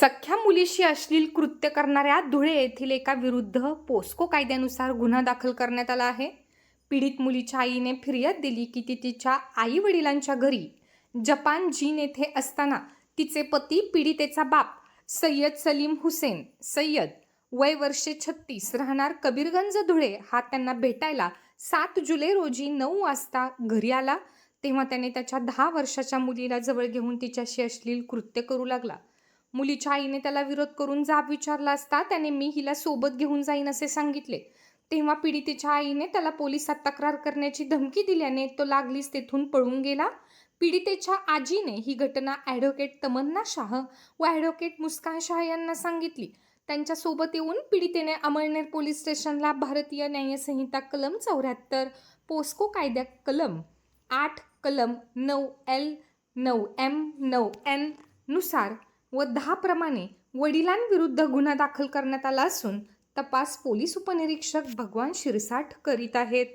सख्या मुलीशी अश्लील कृत्य करणाऱ्या धुळे येथील एका विरुद्ध पोस्को कायद्यानुसार गुन्हा दाखल करण्यात आला आहे. पीडित मुलीच्या आईने फिर्याद दिली की ती तिच्या आई वडिलांच्या घरी जपान जीन येथे असताना तिचे पती पीडितेचा बाप सय्यद सलीम हुसेन सय्यद वय वर्षे छत्तीस राहणार कबीरगंज धुळे हा त्यांना भेटायला सात जुलै रोजी नऊ वाजता घरी आला. तेव्हा त्याने त्याच्या दहा वर्षाच्या मुलीला जवळ घेऊन तिच्याशी अश्लील कृत्य करू लागला. मुलीच्या आईने त्याला विरोध करून जाब विचारला असता त्याने मी हिला सोबत घेऊन जाईन असे सांगितले. तेव्हा पीडितेच्या आईने त्याला पोलिसात तक्रार करण्याची धमकी दिल्याने तो लागलीच तेथून पळून गेला. पीडितेच्या आजीने ही घटना ॲडव्होकेट तमन्ना शाह व ॲडव्होकेट मुस्कान शाह यांना सांगितली. त्यांच्यासोबत येऊन पीडितेने अमळनेर पोलीस स्टेशनला भारतीय न्यायसंहिता कलम चौऱ्याहत्तर पोस्को कायद्या कलम आठ कलम नऊ एल नऊ एम नऊ एननुसार व दहाप्रमाणे वडिलांविरुद्ध गुन्हा दाखल करण्यात आला असून तपास पोलीस उपनिरीक्षक भगवान शिरसाठ करीत आहेत.